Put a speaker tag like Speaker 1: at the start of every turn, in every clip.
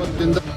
Speaker 1: ಇವತ್ತಿಂದ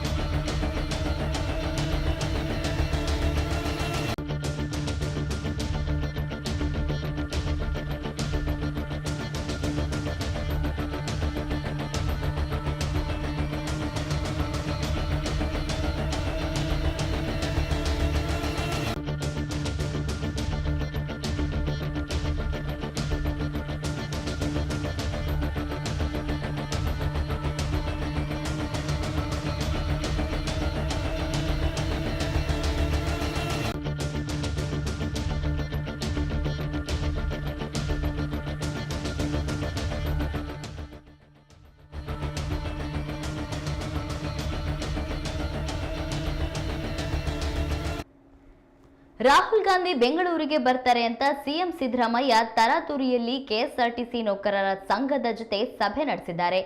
Speaker 2: ರಾಹುಲ್ ಗಾಂಧಿ ಬೆಂಗಳೂರಿಗೆ ಬರ್ತಾರೆ ಅಂತ ಸಿಎಂ ಸಿದ್ದರಾಮಯ್ಯ ತರಾತುರಿಯಲ್ಲಿ ಕೆಎಸ್ಆರ್ಟಿಸಿ ನೌಕರರ ಸಂಘದ ಜೊತೆ ಸಭೆ ನಡೆಸಿದ್ದಾರೆ.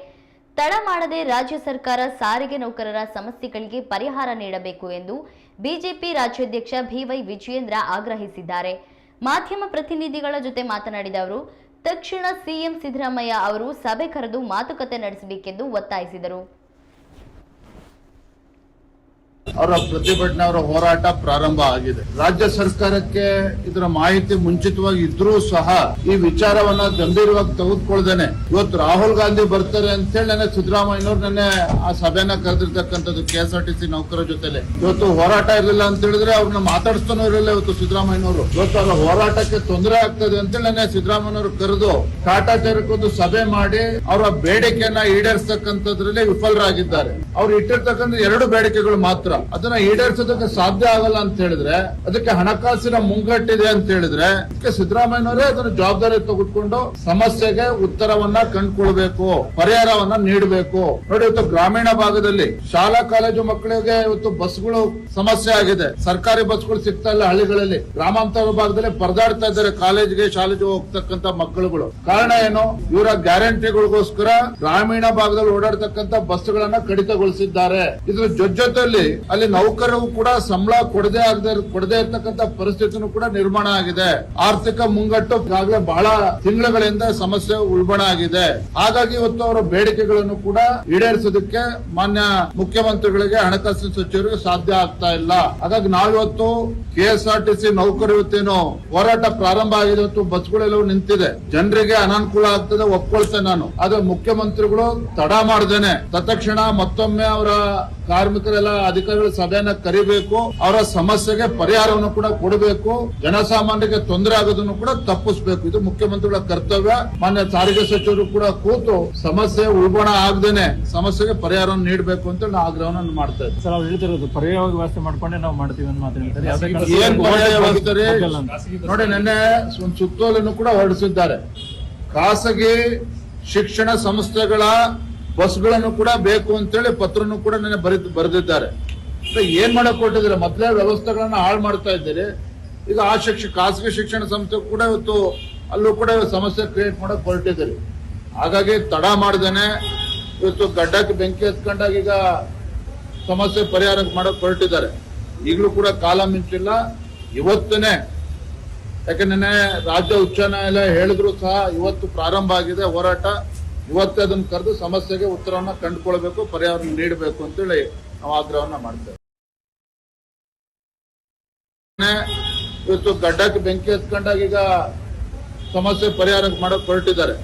Speaker 2: ತಡ ಮಾಡದೆ ರಾಜ್ಯ ಸರ್ಕಾರ ಸಾರಿಗೆ ನೌಕರರ ಸಮಸ್ಯೆಗಳಿಗೆ ಪರಿಹಾರ ನೀಡಬೇಕು ಎಂದು ಬಿಜೆಪಿ ರಾಜ್ಯಾಧ್ಯಕ್ಷ ಬಿವೈ ವಿಜಯೇಂದ್ರ ಆಗ್ರಹಿಸಿದ್ದಾರೆ. ಮಾಧ್ಯಮ ಪ್ರತಿನಿಧಿಗಳ ಜೊತೆ ಮಾತನಾಡಿದ ಅವರು, ತಕ್ಷಣ ಸಿಎಂ ಸಿದ್ದರಾಮಯ್ಯ ಅವರು ಸಭೆ ಕರೆದು ಮಾತುಕತೆ ನಡೆಸಬೇಕೆಂದು ಒತ್ತಾಯಿಸಿದರು.
Speaker 1: ಅವರ ಪ್ರತಿಭಟನೆ ಅವರ ಹೋರಾಟ ಪ್ರಾರಂಭ ಆಗಿದೆ. ರಾಜ್ಯ ಸರ್ಕಾರಕ್ಕೆ ಇದರ ಮಾಹಿತಿ ಮುಂಚಿತವಾಗಿ ಇದ್ರೂ ಸಹ ಈ ವಿಚಾರವನ್ನ ಗಂಭೀರವಾಗಿ ತೆಗೆದುಕೊಳ್ದೇನೆ. ಇವತ್ತು ರಾಹುಲ್ ಗಾಂಧಿ ಬರ್ತಾರೆ ಅಂತ ಹೇಳಿ ನನ್ನ ಸಿದ್ದರಾಮಯ್ಯನವ್ರು ನನ್ನೆ ಆ ಸಭೆನ ಕರೆದಿರ್ತಕ್ಕಂಥದ್ದು ಕೆಎಸ್ಆರ್ಟಿಸಿ ನೌಕರರ ಜೊತೆಲೆ. ಇವತ್ತು ಹೋರಾಟ ಇರಲಿಲ್ಲ ಅಂತ ಹೇಳಿದ್ರೆ ಅವ್ರನ್ನ ಮಾತಾಡಿಸ್ತಾನೂ ಇರಲಿಲ್ಲ ಇವತ್ತು ಸಿದ್ದರಾಮಯ್ಯನವರು. ಇವತ್ತು ಅವರ ಹೋರಾಟಕ್ಕೆ ತೊಂದರೆ ಆಗ್ತದೆ ಅಂತ ಹೇಳಿ ನನ್ನ ಸಿದ್ದರಾಮಯ್ಯನವರು ಕರೆದು ಕಾಟಾಚಾರಕ್ಕೊಂದು ಸಭೆ ಮಾಡಿ ಅವರ ಬೇಡಿಕೆಯನ್ನ ಈಡೇರಿಸತಕ್ಕಂಥದ್ರಲ್ಲಿ ವಿಫಲರಾಗಿದ್ದಾರೆ. ಅವ್ರು ಇಟ್ಟಿರ್ತಕ್ಕಂಥ ಎರಡು ಬೇಡಿಕೆಗಳು ಮಾತ್ರ. ಅದನ್ನ ಈಡೇರಿಸೋದಕ್ಕೆ ಸಾಧ್ಯ ಆಗಲ್ಲ ಅಂತ ಹೇಳಿದ್ರೆ, ಅದಕ್ಕೆ ಹಣಕಾಸಿನ ಮುಂಗಟ್ಟಿದೆ ಅಂತ ಹೇಳಿದ್ರೆ, ಅದಕ್ಕೆ ಸಿದ್ದರಾಮಯ್ಯನವರೇ ಅದನ್ನ ಜವಾಬ್ದಾರಿ ತೆಗೆದುಕೊಂಡು ಸಮಸ್ಯೆಗೆ ಉತ್ತರವನ್ನ ಕಂಡುಕೊಳ್ಬೇಕು, ಪರಿಹಾರವನ್ನ ನೀಡಬೇಕು. ನೋಡಿ, ಇವತ್ತು ಗ್ರಾಮೀಣ ಭಾಗದಲ್ಲಿ ಶಾಲಾ ಕಾಲೇಜು ಮಕ್ಕಳಿಗೆ ಇವತ್ತು ಬಸ್ಗಳು ಸಮಸ್ಯೆ ಆಗಿದೆ. ಸರ್ಕಾರಿ ಬಸ್ಗಳು ಸಿಗ್ತಾ ಇಲ್ಲ ಹಳ್ಳಿಗಳಲ್ಲಿ. ಗ್ರಾಮಾಂತರ ಭಾಗದಲ್ಲಿ ಪರದಾಡ್ತಾ ಇದ್ದಾರೆ ಕಾಲೇಜ್ಗೆ, ಶಾಲೆಗೆ ಹೋಗ್ತಕ್ಕಂತ ಮಕ್ಕಳುಗಳು. ಕಾರಣ ಏನು? ಇವರ ಗ್ಯಾರಂಟಿಗಳಿಗೋಸ್ಕರ ಗ್ರಾಮೀಣ ಭಾಗದಲ್ಲಿ ಓಡಾಡ್ತಕ್ಕಂತ ಬಸ್ಗಳನ್ನ ಕಡಿತಗೊಳಿಸಿದ್ದಾರೆ. ಇದ್ರ ಜೊತೆಯಲ್ಲಿ ಅಲ್ಲಿ ನೌಕರರು ಕೂಡ ಸಂಬಳ ಕೊಡದೆ ಆಗದೆ ಕೊಡದೆ ಇರತಕ್ಕಂತ ಪರಿಸ್ಥಿತಿನೂ ಕೂಡ ನಿರ್ಮಾಣ ಆಗಿದೆ. ಆರ್ಥಿಕ ಮುಂಗಟ್ಟು ಈಗಾಗಲೇ ಬಹಳ ತಿಂಗಳುಗಳಿಂದ ಸಮಸ್ಯೆ ಉಲ್ಬಣ ಆಗಿದೆ. ಹಾಗಾಗಿ ಇವತ್ತು ಅವರ ಬೇಡಿಕೆಗಳನ್ನು ಕೂಡ ಈಡೇರಿಸೋದಕ್ಕೆ ಮಾನ್ಯ ಮುಖ್ಯಮಂತ್ರಿಗಳಿಗೆ ಹಣಕಾಸಿನ ಸಚಿವರಿಗೆ ಸಾಧ್ಯ ಆಗ್ತಾ ಇಲ್ಲ. ಹಾಗಾಗಿ ನಾವಿವತ್ತು ಕೆಎಸ್ಆರ್ಟಿಸಿ ನೌಕರು ಇವತ್ತೇನು ಹೋರಾಟ ಪ್ರಾರಂಭ ಆಗಿದೆ ಮತ್ತು ಬಸ್ಗಳೆಲ್ಲವೂ ನಿಂತಿದೆ. ಜನರಿಗೆ ಅನಾನುಕೂಲ ಆಗ್ತದೆ, ಒಪ್ಕೊಳ್ತೇನೆ ನಾನು. ಆದ್ರೆ ಮುಖ್ಯಮಂತ್ರಿಗಳು ತಡ ಮಾಡ್ದೇನೆ. ತತ್ಕ್ಷಣ ಮತ್ತೊಮ್ಮೆ ಅವರ ಕಾರ್ಮಿಕರೆಲ್ಲ ಅಧಿಕಾರಿಗಳು ಸಭೆಯನ್ನ ಕರಿಬೇಕು ಅವರ ಸಮಸ್ಯೆಗೆ ಪರಿಹಾರವನ್ನು ಕೂಡ ಕೊಡಬೇಕು ಜನಸಾಮಾನ್ಯರಿಗೆ ತೊಂದರೆ ಆಗೋದನ್ನು ಕೂಡ ತಪ್ಪಿಸಬೇಕು. ಇದು ಮುಖ್ಯಮಂತ್ರಿಗಳ ಕರ್ತವ್ಯ. ಮಾನ್ಯ ಸಾರಿಗೆ ಸಚಿವರು ಕೂಡ ಕೂತು ಸಮಸ್ಯೆ ಉಲ್ಬಣ ಆಗದೇನೆ ಸಮಸ್ಯೆಗೆ ಪರಿಹಾರವನ್ನು ನೀಡಬೇಕು ಅಂತ ನಾನು ಆಗ್ರಹವನ್ನು ಮಾಡ್ತಾ ಇದ್ದೀವಿ
Speaker 3: ಸರ್ ಅವ್ರು ಹೇಳ್ತಿರೋದು ಪರ್ಯಾಯ ವ್ಯವಸ್ಥೆ ಮಾಡ್ಕೊಂಡೆ ನಾವು ಮಾಡ್ತೀವಿ ಅಂತ ಮಾತಾಡ್ತಾರೆ ಯಾವ್ದೇ ಕಾರಣಕ್ಕೂ
Speaker 1: ಏನ್ ಪರ್ಯಾಯ ವ್ಯವಸ್ಥೆ ರೀ? ನೋಡಿ ನಿನ್ನೆ ಒಂದು ಸುತ್ತೋಲೆಯನ್ನು ಕೂಡ ಹೊರಡಿಸಿದ್ದಾರೆ. ಖಾಸಗಿ ಶಿಕ್ಷಣ ಸಂಸ್ಥೆಗಳ ಬಸ್ಗಳನ್ನು ಕೂಡ ಬೇಕು ಅಂತೇಳಿ ಪತ್ರನು ಕೂಡ ನಿನ್ನೆ ಬರೆದು, ಬರೆದಿದ್ದಾರೆ. ಏನ್ ಮಾಡಕ್ ಕೊಟ್ಟಿದ್ದಾರೆ ಮೊದಲೇ ವ್ಯವಸ್ಥೆಗಳನ್ನ ಹಾಳು ಮಾಡ್ತಾ ಇದ್ದೀರಿ. ಈಗ ಆ ಶಿಕ್ಷಣ ಖಾಸಗಿ ಶಿಕ್ಷಣ ಸಂಸ್ಥೆ ಕೂಡ ಇವತ್ತು ಅಲ್ಲೂ ಕೂಡ ಸಮಸ್ಯೆ ಕ್ರಿಯೇಟ್ ಮಾಡಕ್ ಹೊರಟಿದ್ದೀರಿ. ಹಾಗಾಗಿ ತಡ ಮಾಡ್ದೇನೆ. ಇವತ್ತು ಗಡ್ಡಕ್ಕೆ ಬೆಂಕಿ ಹತ್ಕೊಂಡಾಗ ಈಗ ಸಮಸ್ಯೆ ಪರಿಹಾರ ಮಾಡಕ್ ಹೊರಟಿದ್ದಾರೆ. ಈಗಲೂ ಕೂಡ ಕಾಲ ಮಿಂಚಿಲ್ಲ. ಇವತ್ತನೇ ಯಾಕಂದ್ರೆ ರಾಜ್ಯ ಉಚ್ಚ ನ್ಯಾಯಾಲಯ ಹೇಳಿದ್ರು ಸಹ ಇವತ್ತು ಪ್ರಾರಂಭ ಆಗಿದೆ ಹೋರಾಟ. ಇವತ್ತೇ ಅದನ್ನ ಕರೆದು ಸಮಸ್ಯೆಗೆ ಉತ್ತರವನ್ನ ಕಂಡುಕೊಳ್ಬೇಕು, ಪರಿಹಾರ ನೀಡಬೇಕು ಅಂತೇಳಿ ನಾವು ಆಗ್ರಹವನ್ನ ಮಾಡ್ತೇವೆ. ಇವತ್ತು ಗಡ್ಡಕ್ಕೆ ಬೆಂಕಿ ಹತ್ಕೊಂಡಾಗ ಈಗ ಸಮಸ್ಯೆ ಪರಿಹಾರ ಮಾಡಕ್ ಹೊರಟಿದ್ದಾರೆ.